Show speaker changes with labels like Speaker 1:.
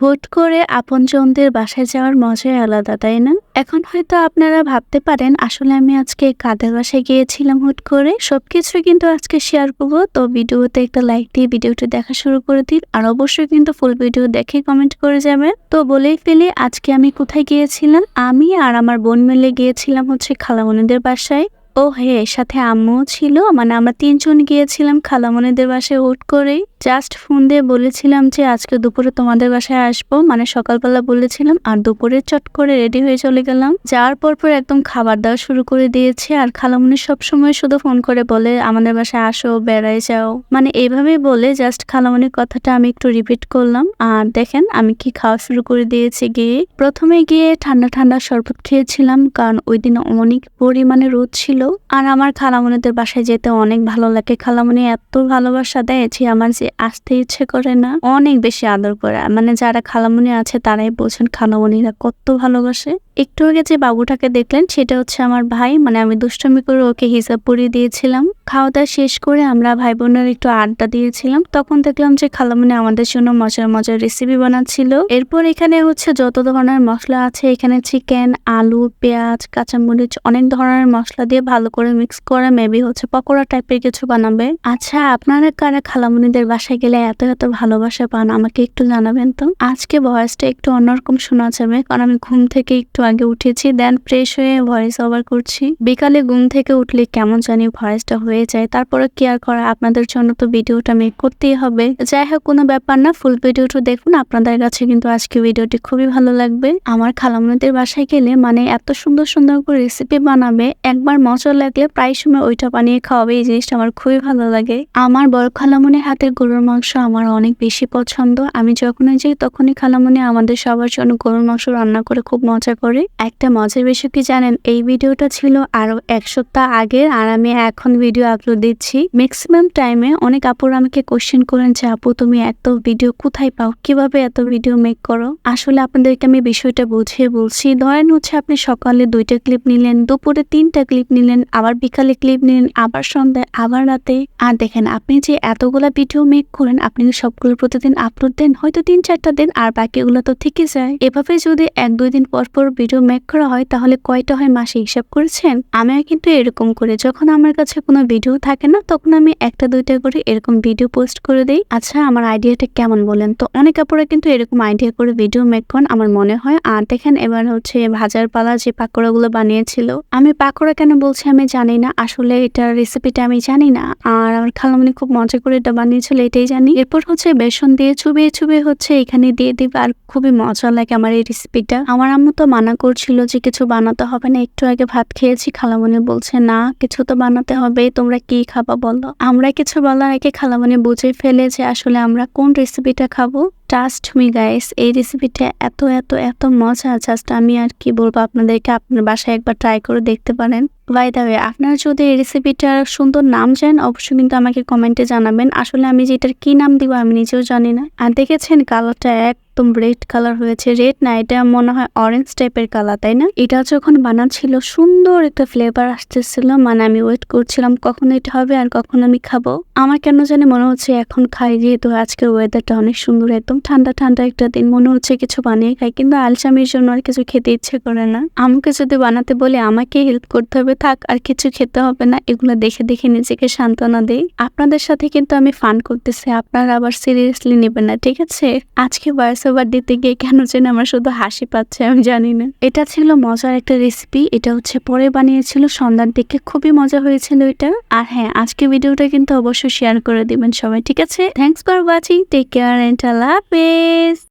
Speaker 1: হুট করে আপনজনদের বাসায় যাওয়ার মজাই আলাদা, তাই না? এখন হয়তো আপনারা ভাবতে পারেন, আসলে আমি আজকে কাদের বাসায় গিয়েছিলাম হুট করে? সবকিছু কিন্তু আজকে শেয়ার করব। তো ভিডিওতে একটা লাইক দিয়ে ভিডিওটি দেখা শুরু করে দিন। আর অবশ্যই কিন্তু ফুল ভিডিও দেখে কমেন্ট করে যাবেন। তো বলেই ফেলি, আজকে আমি কোথায় গিয়েছিলাম? আমি আর আমার বোন মিলে গিয়েছিলাম হচ্ছে খালামণিদের বাসায়। ও হে, সাথে আম্মুও ছিল। মানে আমরা তিনজন গিয়েছিলাম খালামনিদের বাসায় হুট করেই। জাস্ট ফোন দিয়ে বলেছিলাম যে, আজকে দুপুরে তোমাদের বাসায় আসব। মানে সকালবেলা বলেছিলাম, আর দুপুরে চট করে রেডি হয়ে চলে গেলাম। যাওয়ার পর পর একদম খাবার দাওয়া শুরু করে দিয়েছে, আর খালামণি সবসময় শুধু ফোন করে বলে, আমাদের বাসায় আসো বেড়াই যাও। মানে এইভাবেই বলে জাস্ট খালামণির কথাটা আমি একটু রিপিট করলাম। আর দেখেন, আমি কি খাওয়া শুরু করে দিয়েছি গিয়ে। প্রথমে গিয়ে ঠান্ডা ঠান্ডা শরবত খেয়েছিলাম, কারণ ওই দিন অনেক পরিমাণে রোদ ছিল। আর আমার খালামণিদের বাসায় যেতে অনেক ভালো লাগে। খালামণি এত ভালোবাসা দেয় যে, আমার যে আসতে ইচ্ছে করে না, অনেক বেশি আদর করে। মানে যারা খালামণি আছে, তারাই বলছেন খালামণিরা কত ভালোবাসে। একটু আগে যে বাবুটাকে দেখলেন, সেটা হচ্ছে আমার ভাই। মানে আমি দুষ্টমি করে ওকে হিসাব পরিয়ে দিয়েছিলাম। খাওয়া দাওয়া শেষ করে আমরা ভাই বোনের একটু আড্ডা দিয়েছিলাম। তখন দেখলাম যে খালামণি আমাদের জন্য মজার মজার রেসিপি বানাচ্ছিল। এরপর এখানে হচ্ছে যত ধরনের মশলা আছে, এখানে চিকেন আলু, পেঁয়াজ, কাঁচামরিচ, অনেক ধরনের মশলা দিয়ে ভালো করে মিক্স করে মেবি হচ্ছে পকোড়া টাইপের কিছু বানাবে। আচ্ছা আপনারা কারা খালামণিদের বাসায় গেলে এত এত ভালোবাসা পান? আমাকে একটু জানাবেন তো? আজকে ভয়েসটা একটু অন্যরকম শোনা যাবে, কারণ আমি ঘুম থেকে একটু আগে উঠেছি দেন ফ্রেশ হয়ে ভয়েস ওভার করছি। বিকালে ঘুম থেকে উঠলে কেমন জানি ভয়েসটা হয়ে যায়। তারপরে কেয়ার করা, আপনাদের জন্য তো ভিডিওটা মেক করতেই হবে। যাই হোক, কোনো ব্যাপার না ফুল ভিডিওটা দেখুন। আপনাদের কাছে কিন্তু আজকে ভিডিওটি খুবই ভালো লাগবে। আমার খালামণিদের বাসায় গেলে মানে এত সুন্দর সুন্দর করে রেসিপি বানাবে, একবার মজা লাগলে প্রায় সময় ওইটা বানিয়ে খাওয়াবে। এই জিনিসটা আমার খুবই ভালো লাগে। আমার বড় খালামণির হাতের গরুর মাংস আমার অনেক বেশি পছন্দ। আমি যখনই যাই তখনই খালামণি আমাদের সবার জন্য গরুর মাংস রান্না করে খুব মজা করে একটা মজার বিষয় কি জানেন? এই ভিডিওটা ছিল আরও এক সপ্তাহ আগের আর আমি এখন ভিডিও আপলোড দিচ্ছি। ম্যাক্সিমাম টাইমে অনেক আপুর আমাকে কোশ্চেন করেন যে, আপু, তুমি এত ভিডিও কোথায় পাও? কীভাবে এত ভিডিও মেক করো? আসলে আপনাদেরকে আমি বিষয়টা বুঝিয়ে বলছি। ধরেন হচ্ছে আপনি সকালে দুইটা ক্লিপ নিলেন, দুপুরে তিনটা ক্লিপ নিলেন, আবার বিকালে ক্লিপ নিলেন, আবার সন্ধ্যায়, আবার রাতে। আর দেখেন, আপনি যে এতগুলা ভিডিও মেক করেন, আপনি সবগুলো প্রতিদিন আপলোড দেন? হয়তো তিন চারটা দিন, আর বাকিগুলো তো থেকে যায়। এভাবে যদি এক দুই দিন পর পর ভিডিও মেক করা হয়, তাহলে কয়টা হয় মাসে হিসাব করেছেন? আমিও কিন্তু এরকম করে, যখন আমার কাছে কোনো ভিডিও থাকে না, তখন আমি একটা, দুইটা করে এরকম ভিডিও পোস্ট করে দিই। আচ্ছা আমার আইডিয়াটা কেমন বলেন তো? অনেক আপুরা কিন্তু এরকম আইডিয়া করে ভিডিও মেক করেন, আমার মনে হয়। আর দেখেন, এবার হচ্ছে ভাজার পালা যে পাকোড়াগুলো বানিয়েছিল, আমি পাকোড়া কেন বলছি আমি জানি না, আসলে এটার রেসিপিটা আমি জানি না। আর আমার খালামণি খুব মজা করে এটা বানিয়েছিল, এটাই জানি। এরপর হচ্ছে বেসন দিয়ে চুবিয়ে চুবিয়ে হচ্ছে এখানে দিয়ে দিবে, আর খুবই মজা লাগে আমার এই রেসিপিটা আমার আম্মু তো মানা করছিল যে কিছু বানাতে হবে না, একটু আগে ভাত খেয়েছি, খালামণি বলছে, না, কিছু তো বানাতে হবে, তোমরা কি খাবা বলো? আমরা কিছু বলার আগে খালামণি বুঝে ফেলে যে আসলে আমরা কোন রেসিপিটা খাব। ট্রাস্ট মি গাইস এই রেসিপিটা এত এত এত মজা জাস্ট আমি আর কি বলব আপনাদেরকে, আপনার বাসায় একবার ট্রাই করে দেখতে পারেন। বাই দা ওয়ে আপনারা যদি এই রেসিপিটার সুন্দর নাম জানেন, অবশ্যই কিন্তু আমাকে কমেন্টে জানাবেন। আসলে আমি যে এটার কি নাম দিব, আমি নিজেও জানি না। আর দেখেছেন কালারটা একদম রেড কালার হয়েছে। রেড না, এটা মনে হয় অরেঞ্জ টাইপের কালার তাই না? এটা যখন বানাচ্ছিল, সুন্দর একটা ফ্লেভার আসতেছিল। মানে আমি ওয়েট করছিলাম, কখন এটা হবে আর কখন আমি খাব। আমার কেন জানি মনে হচ্ছে এখন খাই, যেহেতু আজকের ওয়েদারটা অনেক সুন্দর, একদম ঠান্ডা ঠান্ডা একটা দিন। মনে হচ্ছে কিছু বানিয়ে খাই, কিন্তু আলসামির জন্য আর কিছু খেতে ইচ্ছে করে না। আমাকে যদি বানাতে বলে, আমাকে হেল্প করতে হবে, থাক, আর কিছু খেতে হবে না, এগুলো দেখে দেখে নিজেকে সান্ত্বনা দেই। আপনাদের সাথে কিন্তু আমি ফান করতেছি, আপনারা আবার সিরিয়াসলি নেবেন না, ঠিক আছে? আজকে ভয়েস ওভার দিতে গিয়ে কেন যেন আমার শুধু হাসি পাচ্ছে আমি জানি না। এটা ছিল মজার একটা রেসিপি এটা হচ্ছে পরে বানিয়েছিল সন্ধ্যার দিকে খুবই মজা হয়েছিল এটা। আর হ্যাঁ আজকে ভিডিওটা কিন্তু অবশ্যই শেয়ার করে দিবেন সবাই, ঠিক আছে? Thanks for watching take care and আল্লাহ হাফেজ